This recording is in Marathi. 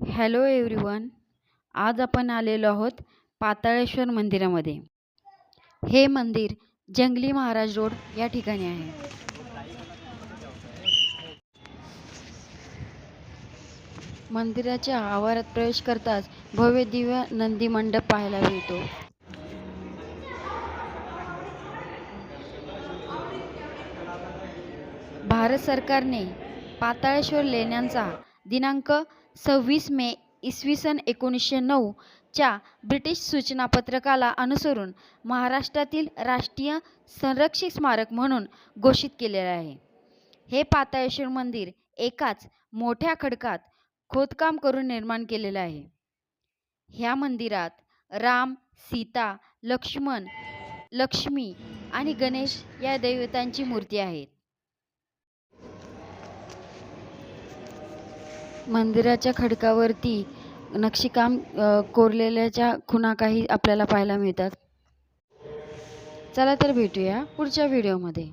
हॅलो एव्हरीवन आज आपण आलेलो आहोत पाताळेश्वर मंदिरामध्ये. हे मंदिर जंगली महाराज रोड या ठिकाणी आहे. मंदिराच्या आवारात प्रवेश करताच भव्य दिव्य नंदी मंडप पाहायला मिळतो. भारत सरकारने पाताळेश्वर लेण्यांचा दिनांक सव्वीस मे इसवी सन एकोणीसशे नऊच्या ब्रिटिश सूचनापत्रकाला अनुसरून महाराष्ट्रातील राष्ट्रीय संरक्षित स्मारक म्हणून घोषित केलेले आहे. हे पाताळेश्वर मंदिर एकाच मोठ्या खडकात खोदकाम करून निर्माण केलेलं आहे. ह्या मंदिरात राम सीता लक्ष्मण लक्ष्मी आणि गणेश या दैवतांची मूर्ती आहेत. मंदिराच्या खडकावरती नक्षीकाम कोरलेल्याच्या खुणा काही आपल्याला पाहायला मिळतात. चला तर भेटूया पुढच्या व्हिडिओमध्ये.